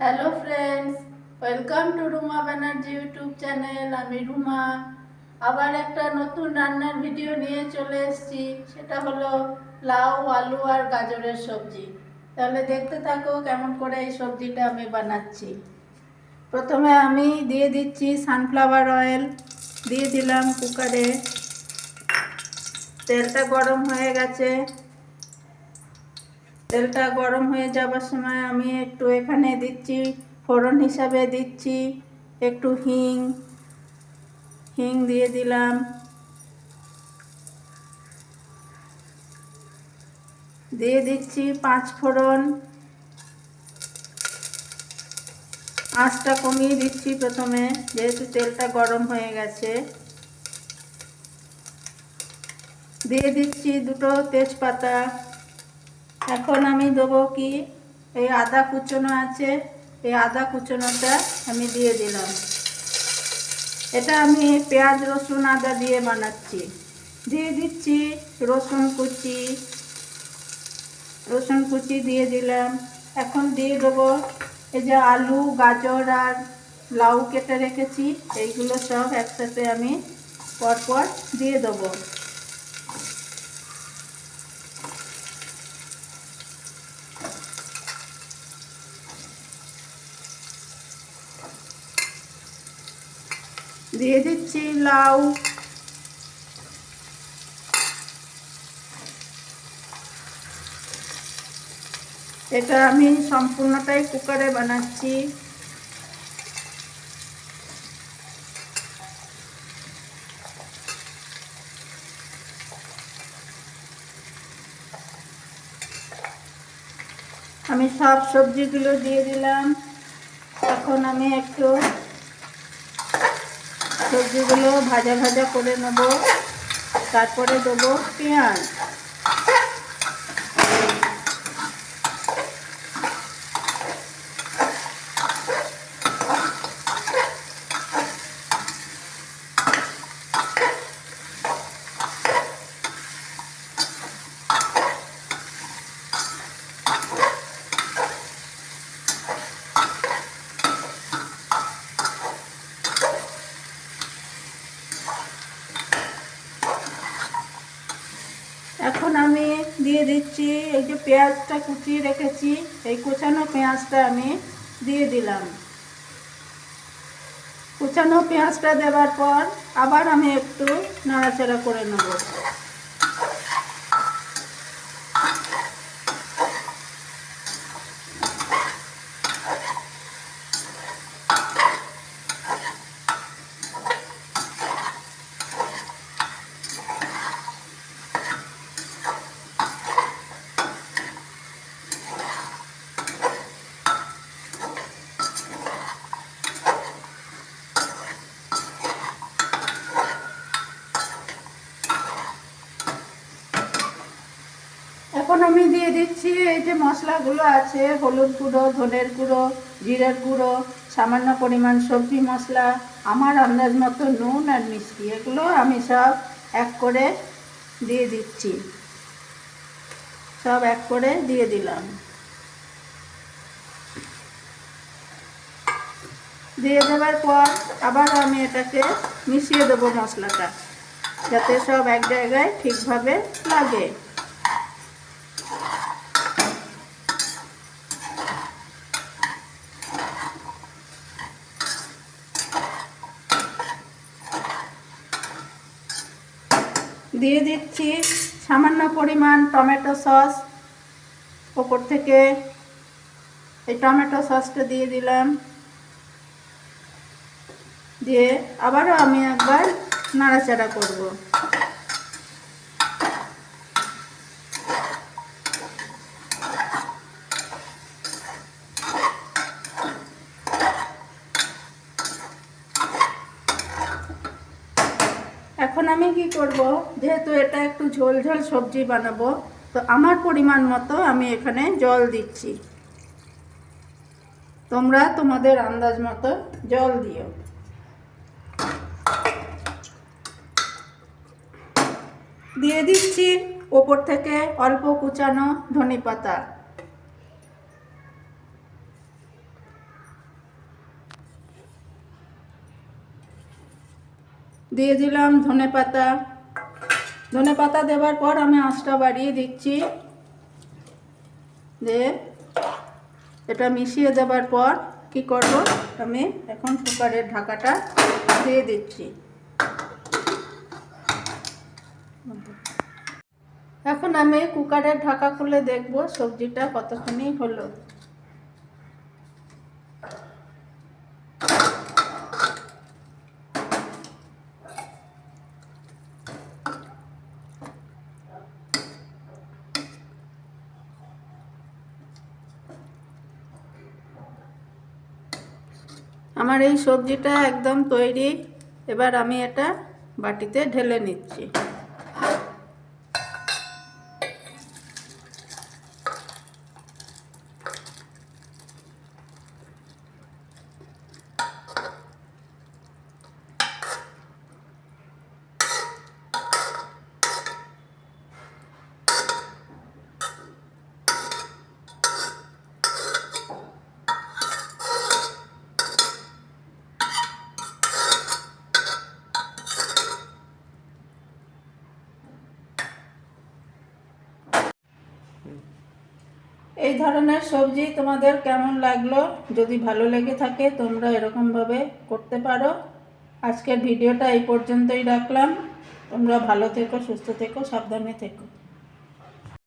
Hello friends welcome to Ruma Banerjee YouTube channel আমি রুমা। আবার একটা নতুন রান্নার ভিডিও নিয়ে চলে এসেছি। সেটা হলো লাউ, আলু আর গাজরের সবজি। তাহলে দেখতে থাকো কেমন করে এই সবজিটা আমি বানাচ্ছি। প্রথমে আমি দিয়ে দিচ্ছি সানফ্লাওয়ার অয়েল দিয়ে দিলাম কুকারে তেলটা গরম হয়ে গেছে। তেলটা গরম হয়ে যাবার সময় আমি একটু এখানে দিচ্ছি, ফোড়ন হিসাবে দিচ্ছি, একটু হিং হিং দিয়ে দিলাম। দিয়ে দিচ্ছি পাঁচ ফোড়ন। আঁচটা কমিয়ে দিচ্ছি প্রথমে, যেহেতু তেলটা গরম হয়ে গেছে। দিয়ে দিচ্ছি দুটো তেজপাতা। এখন আমি দেবো কি? এই আদা কুচনো আছে, এই আদা কুচনোটা আমি দিয়ে দিলাম। এটা আমি পেঁয়াজ, রসুন, আদা দিয়ে বানাচ্ছি। দিয়ে দিচ্ছি রসুন কুচি। রসুন কুচি দিয়ে দিলাম। এখন দিয়ে দেবো এই যে আলু, গাজর আর লাউ কেটে রেখেছি। এইগুলো সব একসাথে আমি পরপর দিয়ে দেবো। দিয়ে দিচ্ছি লাউ এটা আমি সম্পূর্ণটাই কুকারে বানাচ্ছি। আমি সব সবজিগুলো দিয়ে দিলাম। এখন আমি একটু সবজিগুলো ভাজা ভাজা করে নেব তারপরে দেবো পেঁয়াজ এখন আমি দিয়ে দিচ্ছি, এই যে পেঁয়াজটা কুচিয়ে রেখেছি, এই কোচানো পেঁয়াজটা আমি দিয়ে দিলাম। কুচানো পেঁয়াজটা দেওয়ার পর আবার আমি একটু নাড়াচাড়া করে নেব। এখন আমি দিয়ে দিচ্ছি। এই যে মশলাগুলো আছে, হলুদ গুঁড়ো, ধনের গুঁড়ো, জিরের গুঁড়ো, সামান্য পরিমাণ সবজি মশলা, আমার আন্দাজ মতো নুন আর মিষ্টি, এগুলো আমি সব এক করে দিয়ে দিচ্ছি। সব এক করে দিয়ে দিলাম। দিয়ে দেওয়ার পর আবার আমি এটাকে মিশিয়ে দেবো মশলাটা, যাতে সব এক জায়গায় ঠিকভাবে লাগে। দিয়ে দিচ্ছি সামান্য পরিমাণ টমেটো সস। ওপর থেকে এই টমেটো সসটা দিয়ে দিলাম। দিয়ে আবারও আমি একবার নাড়াচাড়া করব। এখন আমি কি করব? যেহেতু এটা একটু ঝোল ঝোল সবজি বানাবো, তো আমার পরিমাণ মতো আমি এখানে জল দিচ্ছি। তোমরা তোমাদের আন্দাজ মতো জল দিও। দিয়ে দিচ্ছি ওপর থেকে অল্প কুচানো ধনে পাতা দিয়ে দিলাম ধনে পাতা। ধনে পাতা দেওয়ার পর আমি আঁচটা বাড়িয়ে দিচ্ছি। দিয়ে এটা মিশিয়ে দেওয়ার পর কি করব? আমি এখন কুকারের ঢাকাটা দিয়ে দিচ্ছি। এখন আমি কুকারের ঢাকা খুলে দেখব সবজিটা কতক্ষণই হলো। আমার এই সবজিটা একদম তৈরি। এবার আমি এটা বাটিতে ঢেলে নিচ্ছি। ধরনের সবজি তোমাদের কেমন লাগল? যদি ভালো লেগে থাকে, তোমরা এরকমভাবে করতে পারো। আজকের ভিডিওটা এই পর্যন্তই রাখলাম। তোমরা ভালো থেকো, সুস্থ থেকো, সাবধানে থেকো।